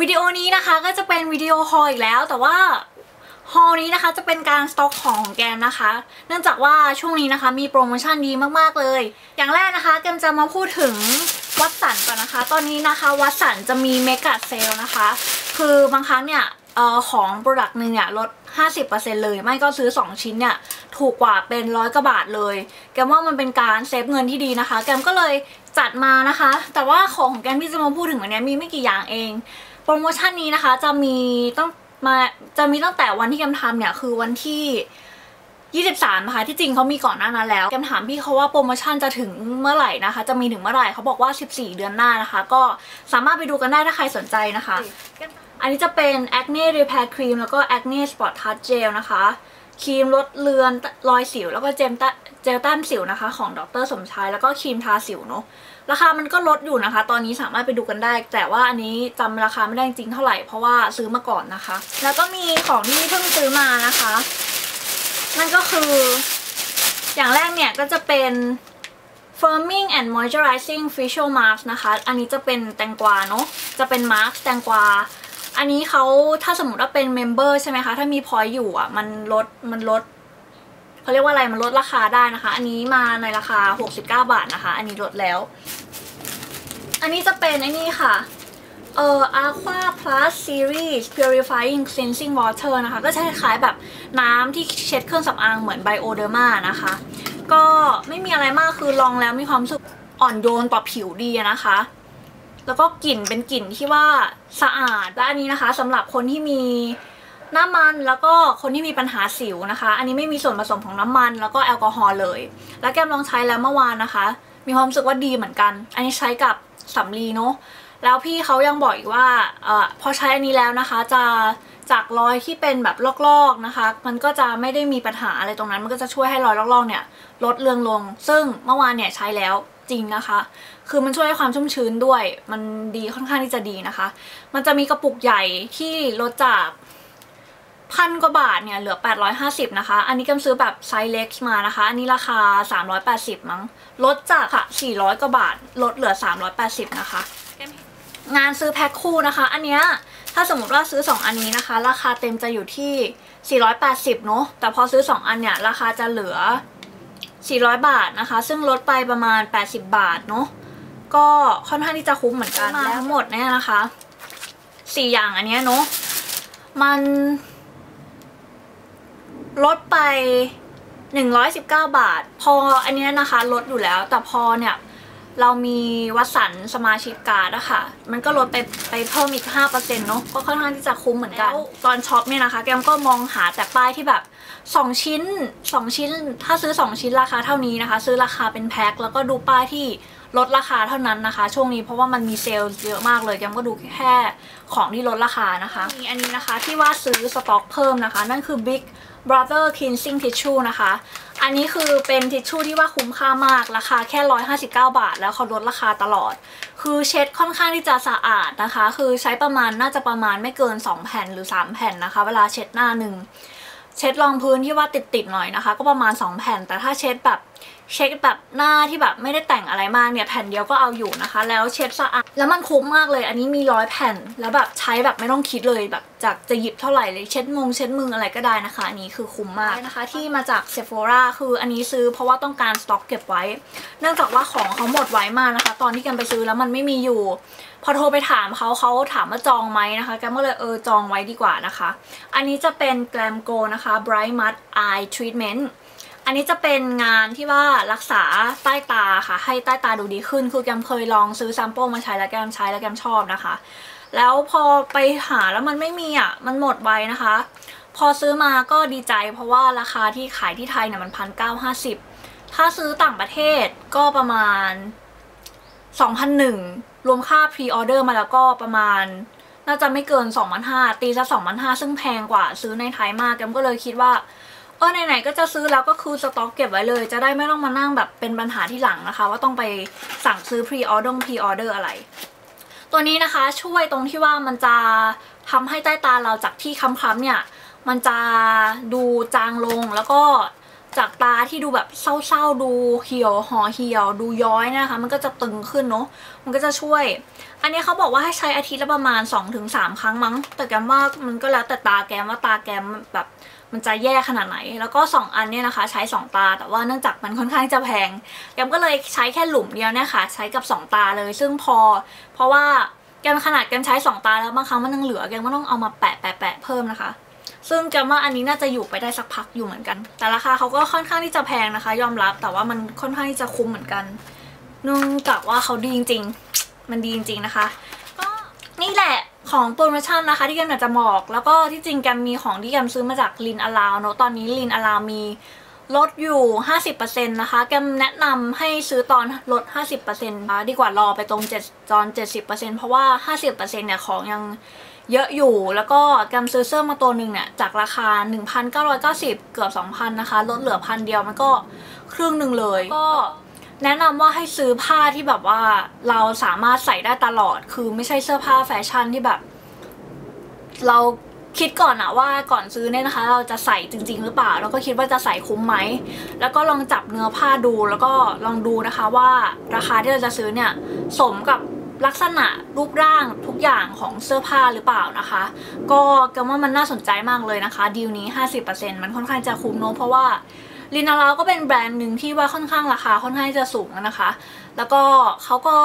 วิดีโอนี้นะคะก็จะเป็นวิดีโอฮอลอีกแล้ว แต่ว่าฮอลนี้นะคะจะเป็นการสต็อกของแกมนะคะ เนื่องจากว่าช่วงนี้นะคะมีโปรโมชั่นดีมากๆเลย อย่างแรกนะคะแกมจะมาพูดถึงวัดสันก่อนนะคะ ตอนนี้นะคะวัดสันจะมีเมกะเซลนะคะ คือบางครั้งเนี่ยออของโปรดักต์หนึ่งเนี่ยลด 50%เลย ไม่ก็ซื้อ 2 ชิ้นเนี่ยถูกกว่าเป็นร้อยกว่าบาทเลย แกมว่ามันเป็นการเซฟเงินที่ดีนะคะ แกมก็เลยจัดมานะคะ แต่ว่าของของแกมที่จะมาพูดถึงวันนี้มีไม่กี่อย่างเอง โปรโมชั่นนี้นะคะจะมีต้องมาจะมีตั้งแต่วันที่แกมทำเนี่ยคือวันที่ 23นะคะที่จริงเขามีก่อนหน้านั้นแล้วแกมถามพี่เขาว่าโปรโมชั่นจะถึงเมื่อไหร่นะคะ จะมีถึงเมื่อไหร่เขาบอกว่า 14 เดือนหน้านะคะ ก็สามารถไปดูกันได้ถ้าใครสนใจนะคะ อันนี้จะเป็น Acne Repair Cream แล้วก็ Acne Spot Touch Gel นะคะ ครีมลดเลือนรอยสิว แล้วก็เจมตะเจลต้านสิวนะคะ ของดรสมชาย แล้วก็ครีมทาสิวเนาะราคามันก็ลดอยู่นะคะ ตอนนี้สามารถไปดูกันได้ แต่ว่าอันนี้จำราคาไม่ได้จริงเท่าไหร่ เพราะว่าซื้อมาก่อนนะคะ แล้วก็มีของที่เพิ่งซื้อมานะคะ นั่นก็คือ อย่างแรกเนี่ยก็จะเป็น firming and moisturizing facial mask นะคะ อันนี้จะเป็นแตงกวาเนาะ จะเป็นมาร์กแตงกวา อันนี้เขาถ้าสมมติว่าเป็นเมมเบอร์ใช่ไหมคะ ถ้ามีพอยต์อยู่อะ มันลดมันลดเขาเรียกว่าอะไรมันลดราคาได้นะคะ อันนี้มาในราคา 69 บาทนะคะ อันนี้ลดแล้ว อันนี้จะเป็นไอ้นี่ค่ะเอ่อ Aqua Plus Series Purifying Cleansing Water นะคะ ก็จะคล้ายแบบน้ำที่เช็ดเครื่องสำอางเหมือน Bioderma นะคะ ก็ไม่มีอะไรมากคือลองแล้วมีความสึกอ่อนโยนต่อผิวดีนะคะ แล้วก็กลิ่นเป็นกลิ่นที่ว่าสะอาดและอันนี้นะคะสำหรับคนที่มีน้ำมันแล้วก็คนที่มีปัญหาสิวนะคะ อันนี้ไม่มีส่วนผสมของน้ำมัน แล้วก็แอลกอฮอล์เลย แล้วแก้มลองใช้แล้วเมื่อวานนะคะ มีความรู้สึกว่าดีเหมือนกัน อันนี้ใช้กับสำลีเนาะแล้วพี่เขายังบอกอีกว่าเออพอใช้อันนี้แล้วนะคะ จะจากรอยที่เป็นแบบลอกๆนะคะ มันก็จะไม่ได้มีปัญหาอะไรตรงนั้น มันก็จะช่วยให้รอยลอกๆเนี่ยลดเลือนลง ซึ่งเมื่อวานเนี่ยใช้แล้ว จริงนะคะ คือมันช่วยให้ความชุ่มชื้นด้วย มันดีค่อนข้างที่จะดีนะคะ มันจะมีกระปุกใหญ่ที่ลดจากพันกว่าบาทเนี่ยเหลือ 850 นะคะ อันนี้กำซื้อแบบไซส์เล็กมานะคะ อันนี้ราคา 380 มั้ง ลดจากค่ะ 400 กว่าบาท ลดเหลือ 380 นะคะ งานซื้อแพ็คคู่นะคะ อันเนี้ยถ้าสมมติว่าซื้อ 2 อันนี้นะคะ ราคาเต็มจะอยู่ที่ 480 เนอะแต่พอซื้อ 2 อันเนี่ย ราคาจะเหลือ 400 บาทนะคะ ซึ่งลดไปประมาณ 80 บาทเนอะก็ค่อนข้างที่จะคุ้มเหมือนกันแล้วทั้งหมดเนี่ยนะคะ4อย่างอันเนี้ยเนอะมันลดไป 119 บาท พออันเนี้ยนะคะลดอยู่แล้ว แต่พอเนี่ย เรามีวัดสันสมาชิกการ์ดอะค่ะ มันก็ลดไปไปเพิ่มอีก 5%เนาะก็ค่อนข้างที่จะคุ้มเหมือนกัน ตอนช็อปเนี่ยนะคะแกมก็มองหาแต่ป้ายที่แบบ 2 ชิ้น 2 ชิ้น ถ้าซื้อ 2 ชิ้นราคาเท่านี้นะคะ ซื้อราคาเป็นแพ็คแล้วก็ดูป้ายที่ ลดราคาเท่านั้นนะคะ ช่วงนี้เพราะว่ามันมีเซลล์เยอะมากเลยแกมก็ดูแค่ของที่ลดราคานะคะมีอันนี้นะคะที่ว่าซื้อสต็อกเพิ่มนะคะ นั่นคือ Big Brother Cleansing Tissue นะคะ อันนี้คือเป็นทิชชู่ที่ว่าคุ้มค่ามาก ราคาแค่ 159 บาท แล้วเขาลดราคาตลอด คือเช็ดค่อนข้างที่จะสะอาดนะคะ คือใช้ประมาณน่าจะประมาณไม่เกิน 2 แผ่นหรือ 3 แผ่นนะคะ เวลาเช็ดหน้าหนึ่ง เช็ดรองพื้นที่ว่าติดๆหน่อยนะคะ ก็ประมาณ 2 แผ่น แต่ถ้าเช็ดแบบ เช็ดแบบหน้าที่แบบไม่ได้แต่งอะไรมากเนี่ยแผ่นเดียวก็เอาอยู่นะคะ แล้วเช็ดสะอาดแล้วมันคุ้มมากเลย อันนี้มีร้อยแผ่นแล้วแบบใช้แบบไม่ต้องคิดเลยแบบจากจะหยิบเท่าไหร่เลยเช็ดมงเช็ดมืออะไรก็ได้นะคะ อันนี้คือคุ้มมากนะคะ ที่มาจากเซฟ h o ราคืออันนี้ซื้อเพราะว่าต้องการสต็อกเก็บไว้ เนื่องจากว่าของเขาหมดไวมากนะคะ ตอนที่กันไปซื้อแล้วมันไม่มีอยู่ พอโทรไปถามเขาเขาถามว่าจองไหมนะคะแกก็เลยเออจองไว้ดีกว่านะคะ อันนี้จะเป็นแกลมโกนะคะ Bright Mud Eye Treatment อันนี้จะเป็นงานที่ว่ารักษาใต้ตาค่ะ ให้ใต้ตาดูดีขึ้น คือแกมเคยลองซื้อซัมเปิลมาใช้แล้วแกมใช้แล้วแกมชอบนะคะ แล้วพอไปหาแล้วมันไม่มีอะ มันหมดไวนะคะ พอซื้อมาก็ดีใจ เพราะว่าราคาที่ขายที่ไทยเนี่ยมันพันเก้าห้าสิบถ้าซื้อต่างประเทศก็ประมาณ2,001รวมค่าพรีออเดอร์มาแล้วก็ประมาณน่าจะไม่เกิน2,500ตีซะ2,500ซึ่งแพงกว่าซื้อในไทยมากแกมก็เลยคิดว่า เออไหนๆก็จะซื้อแล้วก็คือสต็อกเก็บไว้เลย จะได้ไม่ต้องมานั่งแบบเป็นปัญหาที่หลังนะคะ ว่าต้องไปสั่งซื้อพรีออเดอร์พรีออเดอร์อะไร ตัวนี้นะคะช่วยตรงที่ว่ามันจะทำให้ใต้ตาเราจากที่ค้ำๆเนี่ย มันจะดูจางลงแล้วก็ จากตาที่ดูแบบเศร้าๆดูเหี่ยวห่อเหี่ยว ดูย้อยนะคะ มันก็จะตึงขึ้นเนาะมันก็จะช่วย อันนี้เขาบอกว่าให้ใช้อาทิตย์ละประมาณ 2-3 ครั้งมั้ง แต่แกมว่ามันก็แล้วแต่ตาแกมว่าตาแกมแบบมันจะแย่ขนาดไหน แล้วก็ 2 อันเนี่ยนะคะ ใช้ 2 ตา แต่ว่าเนื่องจากมันค่อนข้างจะแพงแกมก็เลยใช้แค่หลุมเดียวเนี่ยค่ะ ใช้กับ 2 ตาเลย ซึ่งพอ เพราะว่าแกมขนาดแกมใช้ 2 ตาแล้วบางครั้งมันยังเหลือแกมก็ต้องเอามาแปะแปะแปะเพิ่มนะคะ ซึ่งแกมว่าอันนี้น่าจะอยู่ไปได้สักพักอยู่เหมือนกัน แต่ราคาเขาก็ค่อนข้างที่จะแพงนะคะ ยอมรับแต่ว่ามันค่อนข้างที่จะคุ้มเหมือนกันเนื่องจากว่าเขาดีจริงๆ มันดีจริงๆนะคะก็นี่แหละของโปรโมชั่นนะคะ ที่แกมอยากจะบอกแล้วก็ที่จริงแกมมีของที่แกมซื้อมาจากลินอลาวเนอะตอนนี้ลินอลาวมีลดอยู่ 50%นะคะ แกมแนะนำให้ซื้อตอนลด 50%นะดีกว่ารอไปตรง7ตอน 70%เพราะว่า 50%เนี่ยของยัง เยอะอยู่ แล้วก็แกมซื้อเสื้อมาตัวหนึ่งเนี่ย จากราคา 1,990 เกือบ 2,000 นะคะ ลดเหลือพันเดียวมันก็ครึ่งหนึ่งเลย ก็แนะนำว่าให้ซื้อผ้าที่แบบว่าเราสามารถใส่ได้ตลอด คือไม่ใช่เสื้อผ้าแฟชั่นที่แบบ เราคิดก่อนอะว่าก่อนซื้อเนี่ยนะคะ เราจะใส่จริง ๆ หรือเปล่า แล้วก็คิดว่าจะใส่คุ้มไหม แล้วก็ลองจับเนื้อผ้าดูแล้วก็ลองดูนะคะว่าราคาที่เราจะซื้อเนี่ย สมกับ ลักษณะรูปร่างทุกอย่างของเสื้อผ้าหรือเปล่านะคะ ก็ก็ว่ามันน่าสนใจมากเลยนะคะดีลนี้ 50%มันค่อนข้างจะคุ้มเนอะเพราะว่าลินาลาก็เป็นแบรนด์หนึ่งที่ว่าค่อนข้างราคาค่อนข้างจะสูงนะคะ แล้วก็เขาก็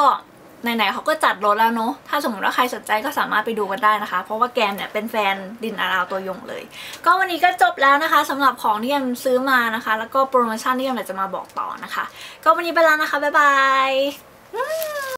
ไหนๆเขาก็จัดรถแล้วเนาะ ถ้าสมมติว่าใครสนใจก็สามารถไปดูกันได้นะคะ เพราะว่าแกมเนี่ยเป็นแฟนดินอาราวตัวยงเลย ก็วันนี้ก็จบแล้วนะคะสำหรับของที่แกมซื้อมานะคะ แล้วก็โปรโมชั่นที่แกมอยากจะมาบอกต่อนะคะ ก็วันนี้ไปแล้วนะคะ บ๊ายบาย